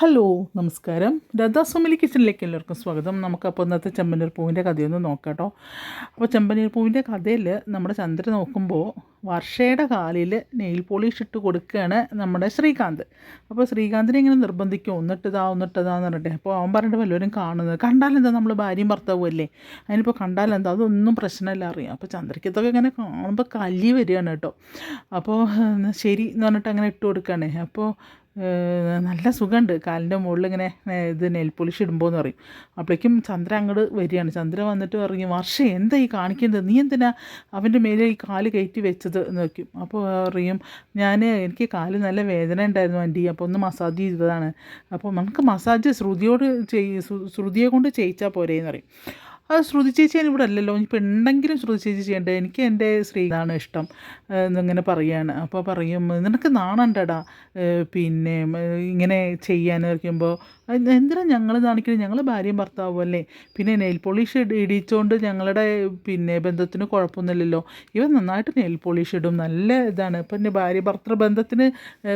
Hello നമസ്കാരം. രഥാസ്വാമിലി കിച്ചണിലേക്ക് എല്ലാവർക്കും സ്വാഗതം. നമുക്കപ്പോൾ ഇന്നത്തെ ചെമ്പനീർ പൂവിന്റെ കഥയൊന്ന് നോക്കാട്ടോ. കേട്ടോ അപ്പോൾ ചെമ്പനീർ പൂവിന്റെ കഥയിൽ നമ്മുടെ ചന്ദ്രൻ നോക്കുമ്പോൾ വർഷയുടെ കാലിൽ നെയിൽ പോളിഷ് ഇട്ട് കൊടുക്കുകയാണ് നമ്മുടെ ശ്രീകാന്ത്. അപ്പോൾ ശ്രീകാന്തിനെ ഇങ്ങനെ നിർബന്ധിക്കും. ഒന്നിട്ടതാ ഒന്നിട്ടതാന്ന് പറഞ്ഞിട്ട്. അപ്പോൾ അവൻ പറഞ്ഞിട്ട് വല്ലവരും കാണുന്നത് കണ്ടാലെന്താ നമ്മൾ ഭാര്യയും ഭർത്താവും അല്ലേ? അതിനിപ്പോൾ കണ്ടാലെന്താ അതൊന്നും പ്രശ്നമല്ല അറിയാം. അപ്പോൾ ചന്ദ്രയ്ക്ക് ഇതൊക്കെ ഇങ്ങനെ കാണുമ്പോൾ കലി വരികയാണ് കേട്ടോ. അപ്പോൾ ശരി എന്ന് പറഞ്ഞിട്ട് അങ്ങനെ ഇട്ട് കൊടുക്കുകയാണ് അപ്പോൾ നല്ല സുഖമുണ്ട്. കാലിന്റെ മുകളിൽ ഇങ്ങനെ ഇത് നെയിൽ പോളിഷ് ഇടുമ്പോൾ എന്ന് പറയും. അപ്പോഴേക്കും ചന്ദ്ര അങ്ങോട്ട് വരികയാണ്. ചന്ദ്ര വന്നിട്ട് പറഞ്ഞു വർഷ എന്താ ഈ കാണിക്കുന്നത്? നീ എന്തിനാ അവന്റെ മേലെ ഈ കാൽ കയറ്റി വെച്ചത്? എന്ന് വയ്ക്കും അപ്പോൾ പറയും ഞാൻ എനിക്ക് കാൽ നല്ല വേദന ഉണ്ടായിരുന്നു ആന്റി. അപ്പോൾ ഒന്ന് മസാജ് ചെയ്തതാണ്. അപ്പോൾ നമുക്ക് മസാജ് ശ്രുതിയോട് ചെയ് ശ്രുതിയെ കൊണ്ട് ചെയ്യിച്ചാൽ പോരേ എന്ന് പറയും. അത് ശ്രുതി ചേച്ചി ഇവിടെ അല്ലല്ലോ. ഇനിയിപ്പോൾ ഉണ്ടെങ്കിലും ശ്രുതി ചേച്ചി ചെയ്യേണ്ടത് എനിക്ക് എന്റെ സ്ത്രീതാണ് ഇഷ്ടം. എന്നിങ്ങനെ പറയാണ്. അപ്പോൾ പറയും നിനക്ക് നാണണ്ടടാ. പിന്നെ ഇങ്ങനെ ചെയ്യാൻ ഇരിക്കുമ്പോൾ എന്തിനാ ഞങ്ങൾ കാണിക്കുന്നത് ഞങ്ങൾ ഭാര്യയും ഭർത്താവും അല്ലേ? പിന്നെ നെയിൽ പോളിഷ് ഇടിച്ചുകൊണ്ട് ഞങ്ങളുടെ പിന്നെ ബന്ധത്തിന് കുഴപ്പമൊന്നുമില്ലല്ലോ. ഇവൻ നന്നായിട്ട് നെയിൽ പോളിഷ് ഇടും. നല്ല ഇതാണ്. പിന്നെ ഭാര്യ ഭർത്തൃ ബന്ധത്തിന്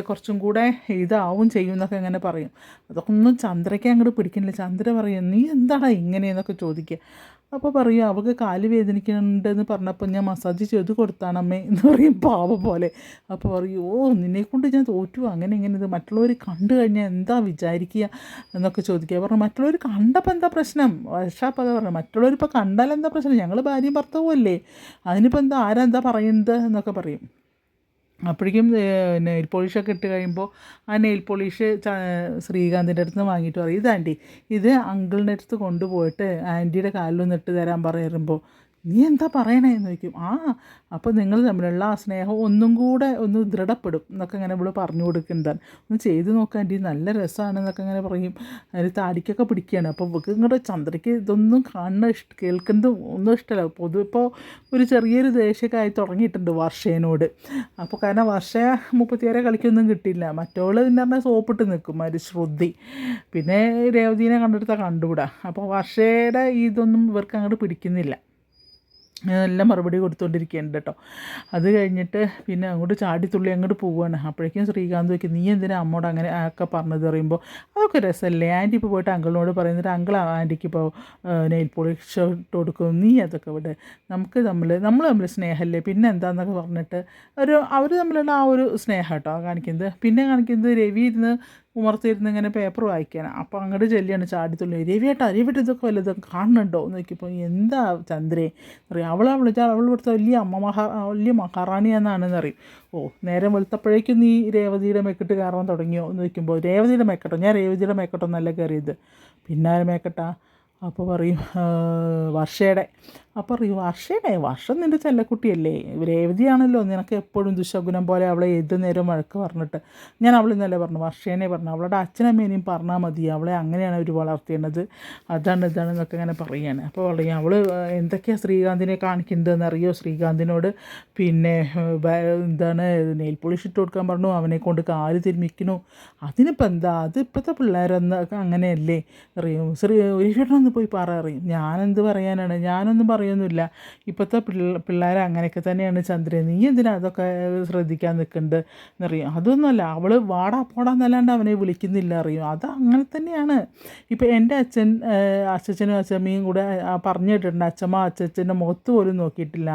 കുറച്ചും കൂടെ ഇതാവും ചെയ്യും എന്നൊക്കെ അങ്ങനെ പറയും. അതൊക്കെ ഒന്നും ചന്ദ്രയ്ക്ക് അങ്ങോട്ട് പിടിക്കുന്നില്ല ചന്ദ്ര പറയും നീ എന്താടാ ഇങ്ങനെയെന്നൊക്കെ ചോദിക്കുക. അപ്പോൾ പറയും അവൾക്ക് കാൽ വേദനിക്കുന്നുണ്ടെന്ന് പറഞ്ഞപ്പോൾ ഞാൻ മസാജ് ചെയ്ത് കൊടുത്താണ് അമ്മേ എന്ന് പറയും പാവ പോലെ. അപ്പോൾ പറയും ഓ നിന്നെക്കൊണ്ട് ഞാൻ തോറ്റു. അങ്ങനെ ഇങ്ങനെ ഇത് മറ്റുള്ളവർ കണ്ടു കഴിഞ്ഞാൽ എന്താ വിചാരിക്കുക എന്നൊക്കെ ചോദിക്കുക. പറഞ്ഞു മറ്റുള്ളവർ കണ്ടപ്പോൾ എന്താ പ്രശ്നം? വർഷാപ്പ് അതാ പറഞ്ഞു കണ്ടാൽ എന്താ പ്രശ്നം? ഞങ്ങൾ ഭാര്യയും ഭർത്താവും അല്ലേ? അതിനിപ്പോൾ എന്താ ആരാ എന്താ പറയുന്നത് എന്നൊക്കെ പറയും. അപ്പോഴേക്കും നെയിൽ പോളിഷൊക്കെ ഇട്ട് കഴിയുമ്പോൾ ആ നെയിൽ പോളിഷ് ശ്രീകാന്തിന്റെ അടുത്ത് നിന്ന് വാങ്ങിയിട്ട് പറയും ഇത് ആന്റി ഇത് അങ്കിളിന്റെ അടുത്ത് കൊണ്ടുപോയിട്ട് ആന്റിയുടെ കാലിലൊന്ന് ഇട്ട് തരാൻ പറയുമ്പോൾ നീ എന്താ പറയണേ എന്ന് ചോദിക്കും. ആ അപ്പോൾ നിങ്ങൾ തമ്മിലുള്ള ആ സ്നേഹം ഒന്നും കൂടെ ഒന്ന് ദൃഢപ്പെടും എന്നൊക്കെ ഇങ്ങനെ ഇവിടെ പറഞ്ഞു കൊടുക്കുന്നതാണ് ഒന്ന് ചെയ്ത് നോക്കാൻ ഈ നല്ല രസമാണ് എന്നൊക്കെ ഇങ്ങനെ പറയും. അതിൽ താടിക്കൊക്കെ പിടിക്കുകയാണ് അപ്പോൾ ഇവർക്ക് ഇങ്ങോട്ട് ചന്ദ്രയ്ക്ക് ഇതൊന്നും കാണുന്ന ഇഷ്ട കേൾക്കുന്നത് ഒന്നും ഇഷ്ടമല്ല പൊതുവെ ഇപ്പോൾ ഒരു ചെറിയൊരു ദേഷ്യമൊക്കെ തുടങ്ങിയിട്ടുണ്ട് വർഷേനോട്. അപ്പോൾ കാരണം വർഷ മുപ്പത്തിയാറെ കളിക്കൊന്നും കിട്ടിയില്ല. മറ്റോൾ പിന്നെ പറഞ്ഞാൽ സോപ്പിട്ട് നിൽക്കും ഒരു ശ്രുതി. പിന്നെ രേവതീനെ കണ്ടെടുത്താൽ കണ്ടുകൂടാ. അപ്പോൾ വർഷയുടെ ഇതൊന്നും ഇവർക്ക് അങ്ങോട്ട് പിടിക്കുന്നില്ല. എല്ലാം മറുപടി കൊടുത്തുകൊണ്ടിരിക്കുകയാണ് കേട്ടോ അത് കഴിഞ്ഞിട്ട് പിന്നെ അങ്ങോട്ട് ചാടിത്തുള്ളി അങ്ങോട്ട് പോവുകയാണ് അപ്പോഴേക്കും ശ്രീകാന്ത് വയ്ക്കും നീ എന്തിനാ അമ്മോട് അങ്ങനെ ഒക്കെ പറഞ്ഞത്? പറയുമ്പോൾ അതൊക്കെ രസമല്ലേ ആന്റി ഇപ്പോൾ പോയിട്ട് അങ്കിളിനോട് പറയുന്നിട്ട് അങ്കിൾ ആന്റിക്ക് ഇപ്പോൾ നെയിൽ പോളിഷ് ഇട്ട് കൊടുക്കും നീ അതൊക്കെ ഇവിടെ നമുക്ക് തമ്മിൽ നമ്മൾ തമ്മിൽ സ്നേഹമല്ലേ പിന്നെ എന്താണെന്നൊക്കെ പറഞ്ഞിട്ട് ഒരു അവർ തമ്മിലുള്ള ആ ഒരു സ്നേഹം കേട്ടോ കാണിക്കുന്നത്. പിന്നെ കാണിക്കുന്നത് രവി ഇരുന്ന് ഉമർത്തിരുന്ന് ഇങ്ങനെ പേപ്പർ വായിക്കാൻ. അപ്പോൾ അങ്ങോട്ട് ചെല്ലിയാണ് ചാടിത്തുള്ളി രവിയേട്ടാ രവിയേട്ട ഇതൊക്കെ വല്ലതും കാണുന്നുണ്ടോ? എന്ന് നോക്കിയപ്പോൾ എന്താ ചന്ദ്രേ? പറയും അവളെ വിളിച്ചാൽ അവൾ ഇവിടുത്തെ വലിയ അമ്മ മഹാ വലിയ മഹാറാണിയാണെന്നാണെന്ന് അറിയും. ഓ നേരം വെളുത്തപ്പോഴേക്കും നീ രേവതിയുടെ മെക്കിട്ട് കയറാൻ തുടങ്ങിയോ? എന്ന് ചോദിക്കുമ്പോൾ രേവതിയുടെ മേക്കട്ടോ? ഞാൻ രേവതിയുടെ മേക്കട്ടോ നല്ല കയറിയത്. പിന്നെ മേക്കട്ട. അപ്പോൾ പറയും "ആ, വർഷയുടെ അപ്പോൾ പറയും വർഷേ വർഷം നിന്റെ ചെല്ലക്കുട്ടിയല്ലേ? രേവതിയാണല്ലോ നിനക്ക് എപ്പോഴും ദുശകുനം പോലെ അവളെ ഏത് നേരം വഴക്ക് പറഞ്ഞിട്ട്. ഞാൻ അവൾ ഇന്നലെ പറഞ്ഞു വർഷേനെ പറഞ്ഞു അവളുടെ അച്ഛനമ്മേനെയും പറഞ്ഞാൽ മതി അവളെ അങ്ങനെയാണ് അവർ വളർത്തേണ്ടത് അതാണ് ഇതാണ് എന്നൊക്കെ ഇങ്ങനെ പറയുകയാണ് അപ്പോൾ പറയും അവൾ എന്തൊക്കെയാണ് ശ്രീകാന്തിനെ കാണിക്കുന്നതെന്ന് അറിയോ? ശ്രീകാന്തിനോട് പിന്നെ എന്താണ് നെയിൽ പോളിഷ് ഇട്ട് കൊടുക്കാൻ പറഞ്ഞു അവനെ കൊണ്ട് കാൽ തിരുമിക്കണു അതിനിപ്പോൾ എന്താ? അത് ഇപ്പോഴത്തെ പിള്ളേരെന്ന് അങ്ങനെയല്ലേ? അറിയും ശ്രീ ഒരു ചേട്ടനൊന്ന് പോയി പറ അറിയും ഞാനെന്ത് പറയാനാണ്? ഞാനൊന്നും പറയൊന്നുമില്ല ഇപ്പോഴത്തെ പിള്ള പിള്ളേർ അങ്ങനെയൊക്കെ തന്നെയാണ് ചന്ദ്രൻ നീ എന്തിനാ അതൊക്കെ ശ്രദ്ധിക്കാൻ നിൽക്കുന്നുണ്ട് എന്നറിയും? അതൊന്നുമല്ല. അവൾ വാടാ പോടാന്നല്ലാണ്ട് അവനെ വിളിക്കുന്നില്ല അറിയും? അത് അങ്ങനെ തന്നെയാണ്. ഇപ്പോൾ എന്റെ അച്ഛൻ അച്ഛച്ചനും അച്ഛമ്മയും കൂടെ പറഞ്ഞു കേട്ടിട്ടുണ്ട്. അച്ഛമ്മ അച്ഛച്ചന്റെ മുഖത്ത് പോലും നോക്കിയിട്ടില്ല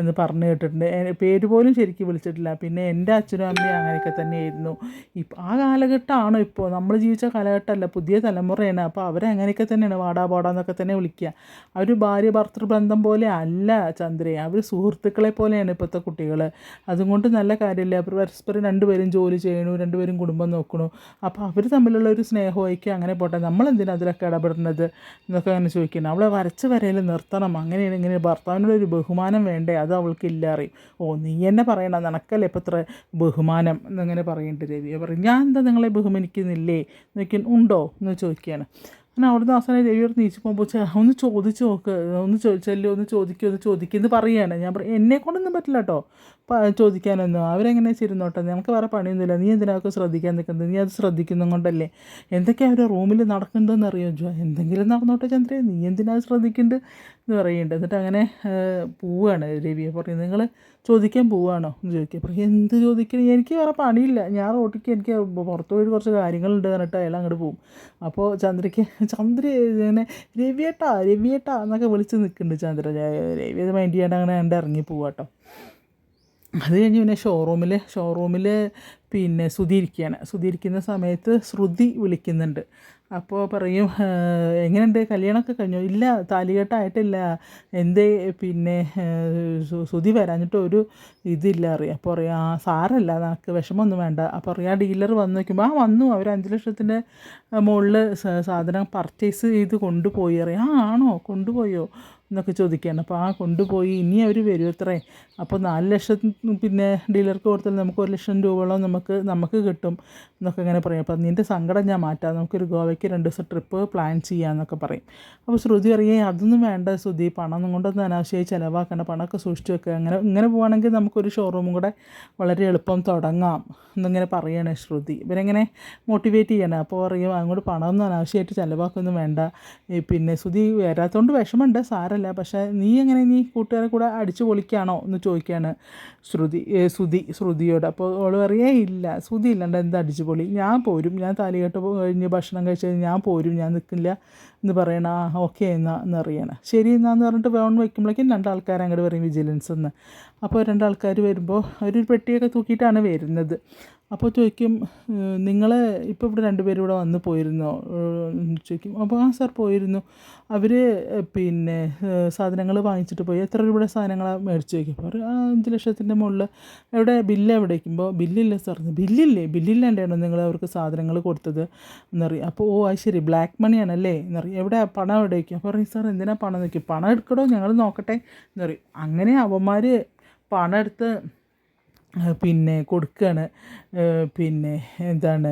എന്ന് പറഞ്ഞു കേട്ടിട്ടുണ്ട്. പേര് പോലും ശരിക്കും വിളിച്ചിട്ടില്ല. പിന്നെ എന്റെ അച്ഛനും അമ്മയും അങ്ങനെയൊക്കെ തന്നെയായിരുന്നു. ഇപ്പം ആ കാലഘട്ടമാണോ ഇപ്പോൾ. നമ്മൾ ജീവിച്ച കാലഘട്ടമല്ല. പുതിയ തലമുറയാണ്. അപ്പോൾ അവരെ അങ്ങനെയൊക്കെ തന്നെയാണ്. വാടാ പോടാന്നൊക്കെ തന്നെ വിളിക്കുക. അവർ ഭാര്യ ഭർത്തൃബന്ധം പോലെ അല്ല ചന്ദ്രയെ. അവർ സുഹൃത്തുക്കളെ പോലെയാണ് ഇപ്പോഴത്തെ കുട്ടികൾ അതുകൊണ്ട് നല്ല കാര്യമില്ല അവർ പരസ്പരം രണ്ടുപേരും ജോലി ചെയ്യണു രണ്ടുപേരും കുടുംബം നോക്കണു. അപ്പോൾ അവർ തമ്മിലുള്ള ഒരു സ്നേഹമായിരിക്കും അങ്ങനെ പോട്ടെ. നമ്മളെന്തിനാ അതിലൊക്കെ ഇടപെടുന്നത് എന്നൊക്കെ അങ്ങനെ ചോദിക്കുന്നത് അവളെ വരച്ച് വരയിൽ നിർത്തണം. അങ്ങനെയാണ് ഇങ്ങനെ ഭർത്താവിനുള്ള ഒരു ബഹുമാനം വേണ്ടേ? അത് അവൾക്ക് ഇല്ല അറിയും. ഓ നീ എന്നെ പറയണം നിനക്കല്ലേ ഇപ്പം ഇത്ര ബഹുമാനം എന്നിങ്ങനെ പറയേണ്ടി രവി പറയും ഞാൻ എന്താ നിങ്ങളെ ബഹുമാനിക്കുന്നില്ലേ? നോക്കി ഉണ്ടോ? എന്ന് ചോദിക്കുകയാണ്. അങ്ങനെ അവിടുന്ന് അവസാനം രവിയോട് നീച്ച് പോകുമ്പോൾ ഒന്ന് ചോദിച്ച് നോക്ക് ഒന്ന് ചോദിച്ചല്ലോ ഒന്ന് ചോദിക്കുക ഒന്ന് ചോദിക്കുക എന്ന് പറയുകയാണ് ഞാൻ പറയും എന്നെ കൊണ്ടൊന്നും പറ്റില്ല കേട്ടോ ചോദിക്കാനൊന്നും. അവരെങ്ങനെ ചെയ്യുന്നോട്ടെ നമുക്ക് വേറെ പണിയൊന്നുമില്ല. നീ എന്തിനൊക്കെ ശ്രദ്ധിക്കാൻ നിൽക്കുന്നത്? നീ അത് ശ്രദ്ധിക്കുന്നത് കൊണ്ടല്ലേ? എന്തൊക്കെയാണ് അവരുടെ റൂമിൽ നടക്കുന്നതെന്ന് അറിയോ ജോ എന്തെങ്കിലും നടന്നോട്ടെ ചന്ദ്രയെ നീ എന്തിനാ ശ്രദ്ധിക്കുന്നുണ്ട് എന്ന് പറയുന്നുണ്ട്. എന്നിട്ട് അങ്ങനെ പോവുകയാണ് രവിയെ പറഞ്ഞു നിങ്ങൾ ചോദിക്കാൻ പോവുകയാണോ എന്ന് ചോദിക്കുക അപ്പോൾ എന്ത് ചോദിക്കണം? എനിക്ക് വേറെ പണിയില്ല. ഞാൻ റോട്ടിക്ക് എനിക്ക് പുറത്തു പോയി കുറച്ച് കാര്യങ്ങളുണ്ട് എന്നിട്ട് അയാൾ അങ്ങോട്ട് പോകും അപ്പോൾ ചന്ദ്രയ്ക്ക് ചന്ദ്ര ഇങ്ങനെ രവിയേട്ടാ രവിയേട്ടാ എന്നൊക്കെ വിളിച്ച് നിൽക്കുന്നുണ്ട് ചന്ദ്ര. രവി മൈൻഡ് ചെയ്യാണ്ട് അങ്ങനെ കണ്ട് ഇറങ്ങി പോവാട്ടോ അത് കഴിഞ്ഞ് പിന്നെ ഷോറൂമിൽ ഷോറൂമിൽ പിന്നെ ശ്രുതി ഇരിക്കുകയാണ്. ശ്രുതി ഇരിക്കുന്ന സമയത്ത് ശ്രുതി വിളിക്കുന്നുണ്ട്. അപ്പോൾ പറയും "ഏഹ്, എങ്ങനെയുണ്ട്? കല്യാണമൊക്കെ കഴിഞ്ഞോ? ഇല്ല താലികെട്ടായിട്ടില്ല. എന്തേ പിന്നെ ശ്രുതി വരാഞ്ഞിട്ട് ഒരു ഇതില്ല അറിയാം അപ്പോൾ പറയാം ആ നമുക്ക് വിഷമമൊന്നും വേണ്ട. അപ്പോൾ പറയാം ഡീലർ വന്ന് നോക്കുമ്പോൾ ആ വന്നു. അവർ അഞ്ച് ലക്ഷത്തിന്റെ മുകളിൽ സാധനം പർച്ചേസ് ചെയ്ത് കൊണ്ടുപോയി. അറിയാം ആ ആണോ? കൊണ്ടുപോയോ? എന്നൊക്കെ ചോദിക്കുകയാണ്. അപ്പോൾ ആ കൊണ്ടുപോയി. ഇനി അവർ വരും എത്രേ അപ്പോൾ നാല് ലക്ഷം പിന്നെ ഡീലർക്ക് കൊടുത്താൽ നമുക്ക് ഒരു ലക്ഷം രൂപയോളം നമുക്ക് നമുക്ക് കിട്ടും. എന്നൊക്കെ ഇങ്ങനെ പറയും. അപ്പോൾ നിന്റെ സങ്കടം ഞാൻ മാറ്റാം. നമുക്കൊരു ഗോവയ്ക്ക് രണ്ട് ദിവസം ട്രിപ്പ് പ്ലാൻ ചെയ്യാമെന്നൊക്കെ പറയും. അപ്പോൾ ശ്രുതി പറയേ അതൊന്നും വേണ്ട ശ്രുതി. പണം കൊണ്ടൊന്നും അനാവശ്യമായി ചിലവാക്കേണ്ട. പണമൊക്കെ സൂക്ഷിച്ച് വെക്കുക അങ്ങനെ ഇങ്ങനെ പോവുകയാണെങ്കിൽ നമുക്കൊരു ഷോറൂമും കൂടെ വളരെ എളുപ്പം തുടങ്ങാം. എന്നിങ്ങനെ പറയണേ ശ്രുതി. ഇവരെങ്ങനെ മോട്ടിവേറ്റ് ചെയ്യണം? അപ്പോൾ പറയും അങ്ങോട്ട് പണമൊന്നും അനാവശ്യമായിട്ട് ചിലവാക്കൊന്നും വേണ്ട. പിന്നെ ശ്രുതി വരാത്തതുകൊണ്ട് വിഷമമുണ്ട് സാരല്ല. പക്ഷേ നീ എങ്ങനെ നീ കൂട്ടുകാരെ കൂടെ അടിച്ചു പൊളിക്കുകയാണോ എന്ന് ചോദിക്കുകയാണ് ശ്രുതി ശ്രുതി ശ്രുതിയോട്. അപ്പോൾ അവൾ പറയേ ഇല്ല. ശ്രുതി ഇല്ലാണ്ട് എന്താ അടിച്ചു പൊളി? ഞാൻ പോരും. ഞാൻ താലികെട്ട് കഴിഞ്ഞ് ഭക്ഷണം കഴിച്ച് ഞാൻ പോരും ഞാൻ നിൽക്കില്ല എന്ന് പറയണ ആ ഓക്കെ എന്നാ എന്നറിയണം ശരി എന്നാന്ന് പറഞ്ഞിട്ട് വേണം വയ്ക്കുമ്പോഴേക്കും രണ്ടാൾക്കാർ അങ്ങോട്ട് പറയും വിജിലൻസ് എന്ന്. അപ്പോൾ രണ്ടാൾക്കാർ വരുമ്പോൾ അവരൊരു പെട്ടിയൊക്കെ തൂക്കിയിട്ടാണ് വരുന്നത്. അപ്പോൾ ചോദിക്കും നിങ്ങൾ ഇപ്പോൾ ഇവിടെ രണ്ടുപേരും ഇവിടെ വന്ന് പോയിരുന്നോ? ചോദിക്കും അപ്പോൾ ആ സാർ പോയിരുന്നു. അവർ പിന്നെ സാധനങ്ങൾ വാങ്ങിച്ചിട്ട് പോയി. എത്ര രൂപയുടെ സാധനങ്ങളാണ് മേടിച്ച് വയ്ക്കും അപ്പോൾ ഒരു അഞ്ച് ലക്ഷത്തിന്റെ മുകളിൽ എവിടെ? ബില്ല് എവിടെ? വയ്ക്കുമ്പോൾ ബില്ലില്ല സാർ. ബില്ലില്ലേ? ബില്ലില്ലാണ്ടാണോ നിങ്ങൾ അവർക്ക് സാധനങ്ങൾ കൊടുത്തത്? എന്നറിയാം. അപ്പോൾ ഓ അത് ശരി. ബ്ലാക്ക് മണിയാണല്ലേ എന്നറിയാം. എവിടെ? പണം എവിടെ? വയ്ക്കും അപ്പോൾ പറയും സാർ എന്തിനാണ് പണം? നോക്കി പണം എടുക്കടോ ഞങ്ങൾ നോക്കട്ടെ. എന്നറിയും. അങ്ങനെ അവന്മാർ പണം എടുത്ത് പിന്നെ കൊടുക്കുകയാണ് പിന്നെ എന്താണ്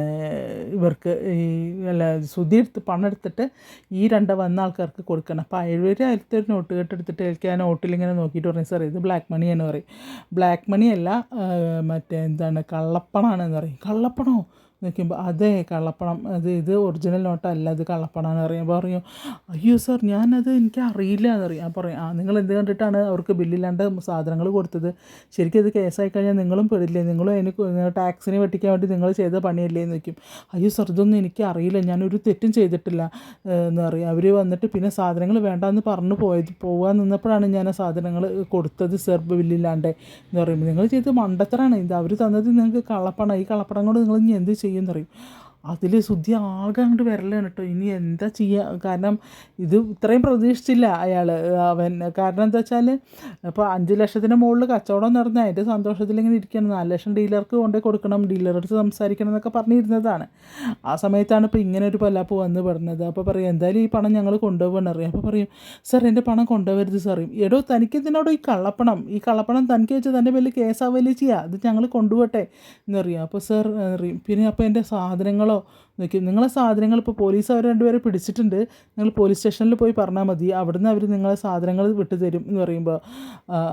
ഇവർക്ക് ഈ അല്ല സുതി എടുത്ത് പണം എടുത്തിട്ട് ഈ രണ്ട് വന്ന ആൾക്കാർക്ക് കൊടുക്കണം. അപ്പോൾ എഴുപത് അതിലത്തെ ഒരു നോട്ട് കെട്ടെടുത്തിട്ട് എനിക്ക് ആ നോട്ടിൽ ഇങ്ങനെ നോക്കിയിട്ട് പറയും സാർ ഇത് ബ്ലാക്ക് മണിയാണ് പറയും. ബ്ലാക്ക് മണിയല്ല മറ്റേ എന്താണ് കള്ളപ്പണമാണെന്ന് പറയും. കള്ളപ്പണോ? നോക്കുമ്പോൾ അതേ കള്ളപ്പണം അത് ഇത് ഒറിജിനൽ നോട്ടല്ല ഇത് കള്ളപ്പണമാണെന്ന് പറയുമ്പോൾ പറയും അയ്യോ സാർ ഞാനത് എനിക്ക് അറിയില്ല എന്നറിയാം ഞാൻ പറയും ആ നിങ്ങൾ എന്ത് കണ്ടിട്ടാണ് അവർക്ക് ബില്ലില്ലാണ്ട് സാധനങ്ങൾ കൊടുത്തത്. ശരിക്കും ഇത് കേസായി കഴിഞ്ഞാൽ നിങ്ങളും പെടില്ലേ? നിങ്ങളും അതിന് ടാക്സിന് വെട്ടിക്കാൻ വേണ്ടി നിങ്ങൾ ചെയ്ത പണിയല്ലേ? എന്ന് വയ്ക്കും അയ്യോ സാർ ഇതൊന്നും എനിക്ക് അറിയില്ല ഞാനൊരു തെറ്റും ചെയ്തിട്ടില്ല. എന്ന് പറയും. അവർ വന്നിട്ട് പിന്നെ സാധനങ്ങൾ വേണ്ടാന്ന് പറഞ്ഞു പോയത് പോകാൻ നിന്നപ്പോഴാണ് ഞാൻ ആ സാധനങ്ങൾ കൊടുത്തത് സാർ ബില്ലില്ലാണ്ട് എന്ന് പറയുമ്പോൾ നിങ്ങൾ ചെയ്ത് മണ്ടത്തരാണ്. ഇത് അവർ തന്നത് നിങ്ങൾക്ക് കള്ളപ്പണം. ഈ കള്ളപ്പണം കൊണ്ട് നിങ്ങൾ ഇനി എന്ത് ചെയ്യുമെന്ന് പറയും അതിൽ ശുദ്ധി ആകെ അങ്ങോട്ട് വരലാണ് കേട്ടോ ഇനി എന്താ ചെയ്യുക കാരണം ഇത് ഇത്രയും പ്രതീക്ഷിച്ചില്ല അയാൾ അവൻ. കാരണം എന്താ വെച്ചാൽ ഇപ്പോൾ അഞ്ച് ലക്ഷത്തിന് മുകളിൽ കച്ചവടം നടന്ന് അതിന്റെ സന്തോഷത്തിൽ ഇങ്ങനെ ഇരിക്കുകയാണ് നാല് ലക്ഷം ഡീലർക്ക് കൊണ്ടുപോയി കൊടുക്കണം ഡീലറെടുത്ത് സംസാരിക്കണം എന്നൊക്കെ പറഞ്ഞിരുന്നതാണ്. ആ സമയത്താണ് ഇപ്പോൾ ഇങ്ങനെ ഒരു പല്ലാപ്പ് വന്ന് പറഞ്ഞത് അപ്പോൾ പറയും എന്തായാലും ഈ പണം ഞങ്ങൾ കൊണ്ടുപോകണം. അറിയാം. അപ്പോൾ പറയും സാർ എന്റെ പണം കൊണ്ടുപോകരുത് സാറും എടോ തനിക്ക് ഇതിനോട് ഈ കള്ളപ്പണം? ഈ കള്ളപ്പണം തനിക്ക് വെച്ച് തന്റെ പേരിൽ കേസാവല്ലേ ചെയ്യുക അത് ഞങ്ങൾ കൊണ്ടുപോട്ടെ എന്നറിയാം അപ്പോൾ സാർ അറിയും. പിന്നെ അപ്പോൾ എന്റെ സാധനങ്ങളോ നോക്കി നിങ്ങളെ സാധനങ്ങൾ ഇപ്പോൾ പോലീസ് അവർ രണ്ടുപേരെ പിടിച്ചിട്ടുണ്ട്. നിങ്ങൾ പോലീസ് സ്റ്റേഷനിൽ പോയി പറഞ്ഞാൽ മതി. അവിടുന്ന് അവർ നിങ്ങളെ സാധനങ്ങൾ വിട്ടുതരും എന്ന് പറയുമ്പോൾ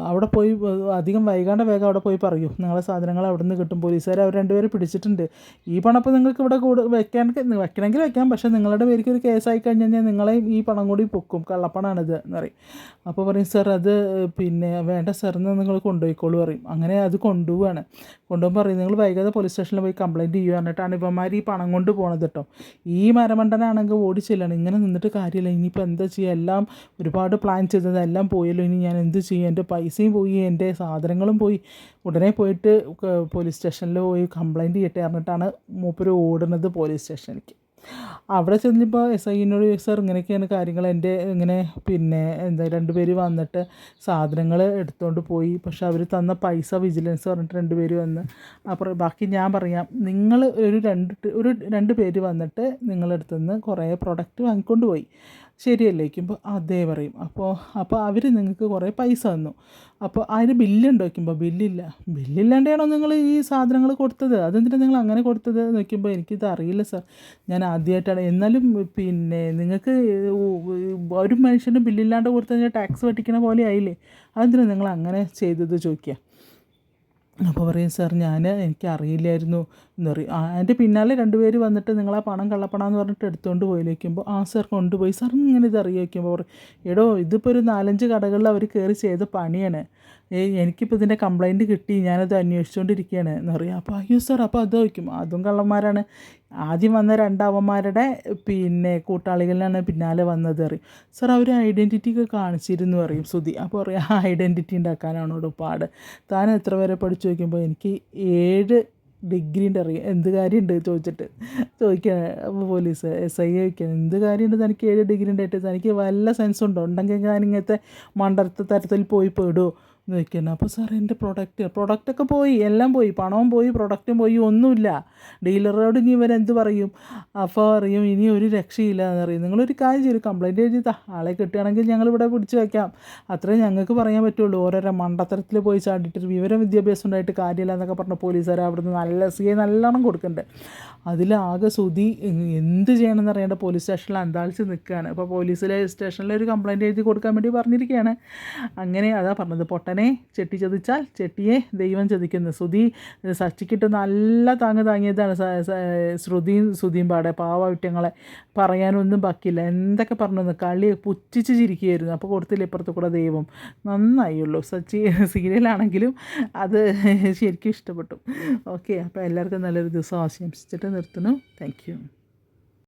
അവിടെ പോയി അധികം വൈകാണ്ട് വേഗം അവിടെ പോയി പറയും. നിങ്ങളെ സാധനങ്ങൾ അവിടെ നിന്ന് കിട്ടും. പോലീസുകാർ അവർ രണ്ടുപേരെ പിടിച്ചിട്ടുണ്ട്. ഈ പണം ഇപ്പോൾ നിങ്ങൾക്ക് ഇവിടെ കൂടെ വെക്കാൻ വെക്കണമെങ്കിൽ വെക്കാം. പക്ഷേ നിങ്ങളുടെ പേർക്ക് ഒരു കേസായി കഴിഞ്ഞ് കഴിഞ്ഞാൽ നിങ്ങളെയും ഈ പണം കൂടി പൊക്കും. കള്ളപ്പണമാണിത് എന്ന് പറയും. അപ്പോൾ പറയും സാർ അത് പിന്നെ വേണ്ട സാർ എന്ന് നിങ്ങൾ കൊണ്ടുപോയിക്കോളൂ പറയും. അങ്ങനെ അത് കൊണ്ടുപോവാണ്. കൊണ്ടുപോകുമ്പോൾ പറയും നിങ്ങൾ വൈകാതെ പോലീസ് സ്റ്റേഷനിൽ പോയി കംപ്ലയിന്റ് ചെയ്യുക എന്നിട്ടാണ് ഇവന്മാർ ഈ പണം കൊണ്ട് പോണത് കേട്ടോ. ഈ മരമണ്ടനാണെങ്കിൽ ഓടിച്ചില്ലാണ്. ഇങ്ങനെ നിന്നിട്ട് കാര്യമില്ല. ഇനിയിപ്പോൾ എന്താ ചെയ്യുക എല്ലാം ഒരുപാട് പ്ലാൻ ചെയ്തത്. എല്ലാം പോയല്ലോ. ഇനി ഞാൻ എന്ത് ചെയ്യും? എന്റെ പൈസയും പോയി. എന്റെ സാധനങ്ങളും പോയി. ഉടനെ പോയിട്ട് പോലീസ് സ്റ്റേഷനിൽ പോയി കംപ്ലയിന്റ് ചെയ്യട്ടെ പറഞ്ഞിട്ടാണ് മൂപ്പര് ഓടുന്നത് പോലീസ് സ്റ്റേഷനിലേക്ക് അവിടെ ചെന്നപ്പോൾ എസ് ഐനോട് സാർ ഇങ്ങനെയൊക്കെയാണ് കാര്യങ്ങൾ എന്റെ ഇങ്ങനെ പിന്നെ എന്താ രണ്ടുപേര് വന്നിട്ട് സാധനങ്ങൾ എടുത്തുകൊണ്ട് പോയി പക്ഷേ അവർ തന്ന പൈസ വിജിലൻസ് പറഞ്ഞിട്ട് രണ്ടുപേര് വന്ന് അപ്പോൾ ബാക്കി ഞാൻ പറയാം നിങ്ങൾ ഒരു രണ്ട് ഒരു രണ്ട് പേര് വന്നിട്ട് നിങ്ങളെടുത്തുനിന്ന് കുറേ പ്രൊഡക്റ്റ് വാങ്ങിക്കൊണ്ട് പോയി. ശരിയല്ലേ? വയ്ക്കുമ്പോൾ അതേ പറയും. അപ്പോൾ അപ്പോൾ അവർ നിങ്ങൾക്ക് കുറേ പൈസ തന്നു. അപ്പോൾ അതിന് ബില്ലുണ്ട്? വയ്ക്കുമ്പോൾ ബില്ലില്ല. ബില്ലില്ലാണ്ടാണോ നിങ്ങൾ ഈ സാധനങ്ങൾ കൊടുത്തത്? അതെന്തിനാണ് നിങ്ങൾ അങ്ങനെ കൊടുത്തത്? എന്ന് വയ്ക്കുമ്പോൾ എനിക്കിത് അറിയില്ല സാർ. ഞാൻ ആദ്യമായിട്ടാണ് എന്നാലും പിന്നെ നിങ്ങൾക്ക് ഒരു മനുഷ്യന് ബില്ലില്ലാണ്ട് കൊടുത്തു കഴിഞ്ഞാൽ ടാക്സ് വെട്ടിക്കണ പോലെ ആയില്ലേ? അതെന്തിനാണ് നിങ്ങൾ അങ്ങനെ ചെയ്തത് ചോദിക്കുക അപ്പോൾ പറയും സാർ ഞാൻ എനിക്ക് അറിയില്ലായിരുന്നു എന്ന് പറയും അതിന്റെ പിന്നാലെ രണ്ടുപേര് വന്നിട്ട് നിങ്ങൾ ആ പണം കള്ളപ്പണം എന്ന് പറഞ്ഞിട്ട് എടുത്തുകൊണ്ട് പോയി വയ്ക്കുമ്പോൾ ആ സാർ കൊണ്ടുപോയി. സാർ ഇങ്ങനെ ഇത് അറിയിക്കുമ്പോൾ പറയും എടോ ഇതിപ്പോൾ ഒരു നാലഞ്ച് കടകളിൽ അവർ കയറി ചെയ്ത പണിയാണ്. എനിക്കിപ്പോൾ ഇതിന്റെ കംപ്ലൈന്റ് കിട്ടി ഞാനത് അന്വേഷിച്ചുകൊണ്ടിരിക്കുകയാണ് എന്ന് പറയും. അപ്പോൾ അയ്യോ സാർ അപ്പോൾ അത് വയ്ക്കും അതും കള്ളന്മാരാണ്. ആദ്യം വന്ന രണ്ടവന്മാരുടെ പിന്നെ കൂട്ടാളികളിലാണ് പിന്നാലെ വന്നത്. അറിയും സാർ അവർ ഐഡന്റിറ്റി ഒക്കെ കാണിച്ചിരുന്നു. അറിയും സുതി അപ്പോൾ പറയാം ആ ഐഡന്റിറ്റി ഉണ്ടാക്കാനാണോ പാട്. താൻ എത്ര വരെ പഠിച്ചു വയ്ക്കുമ്പോൾ എനിക്ക് ഏഴ് ഡിഗ്രീന്റെ അറിയാം. എന്ത് കാര്യമുണ്ട് ചോദിച്ചിട്ട് ചോദിക്കുക അപ്പോൾ പോലീസ് എസ് ഐ ചോദിക്കുക എന്ത് കാര്യമുണ്ട്? തനിക്ക് ഏഴ് ഡിഗ്രി ഉണ്ടായിട്ട് തനിക്ക് വല്ല സെൻസ് ഉണ്ടോ? ഉണ്ടെങ്കിൽ ഞാൻ ഇങ്ങനത്തെ മണ്ടർത്ത തരത്തിൽ പോയി പെടുമോ എന്ന് വയ്ക്കുന്നത് അപ്പോൾ സാർ എന്റെ പ്രൊഡക്റ്റ് പ്രൊഡക്റ്റൊക്കെ പോയി എല്ലാം പോയി പണവും പോയി പ്രൊഡക്റ്റും പോയി ഒന്നുമില്ല. ഡീലറോട് ഇനി ഇവരെന്ത് പറയും? അപ്പോൾ അറിയും ഇനി ഒരു രക്ഷയില്ല എന്ന് പറയും. നിങ്ങളൊരു കാര്യം ചെയ്യും കംപ്ലയിന്റ് എഴുതി ആളെ കിട്ടുകയാണെങ്കിൽ ഞങ്ങളിവിടെ പിടിച്ച് വയ്ക്കാം അത്രേ ഞങ്ങൾക്ക് പറയാൻ പറ്റുള്ളൂ. ഓരോരോ മണ്ടത്തരത്തിൽ പോയി ചാടിയിട്ട് വിവരം വിദ്യാഭ്യാസം ഉണ്ടായിട്ട് കാര്യമില്ല എന്നൊക്കെ പറഞ്ഞ പോലീസുകാർ അവിടുന്ന് നല്ല സി ഐ നല്ലോണം കൊടുക്കുന്നുണ്ട്. അതിലാകെ സുതി എന്ത് ചെയ്യണമെന്ന് അറിയേണ്ട പോലീസ് സ്റ്റേഷനിൽ അന്താളിച്ച് നിൽക്കുകയാണ്. അപ്പോൾ പോലീസിലെ സ്റ്റേഷനിൽ ഒരു കംപ്ലൈന്റ് എഴുതി കൊടുക്കാൻ വേണ്ടി പറഞ്ഞിരിക്കുകയാണ്. അങ്ങനെ അതാ പറഞ്ഞത്. പൊട്ടനെ ചെട്ടി ചതിച്ചാൽ ചെട്ടിയെ ദൈവം ചതിക്കുന്നു. ശ്രുതി സച്ചിക്കിട്ട് നല്ല താങ്ങ് താങ്ങിയതാണ്. ശ്രുതിയും ശ്രുതിയും പാടെ പാവവിറ്റങ്ങളെ പറയാനൊന്നും ബാക്കിയില്ല എന്തൊക്കെ പറഞ്ഞു കളി പുച്ഛിച്ച് ചിരിക്കുകയായിരുന്നു. അപ്പോൾ കൊടുത്തില്ല ഇപ്പുറത്ത് കൂടെ ദൈവം? നന്നായുള്ളൂ സച്ചി സീരിയലാണെങ്കിലും അത് ശരിക്കും ഇഷ്ടപ്പെട്ടു. ഓക്കെ അപ്പോൾ എല്ലാവർക്കും നല്ലൊരു ദിവസം ആശംസിച്ചിട്ട് നിർത്തുന്നു. താങ്ക്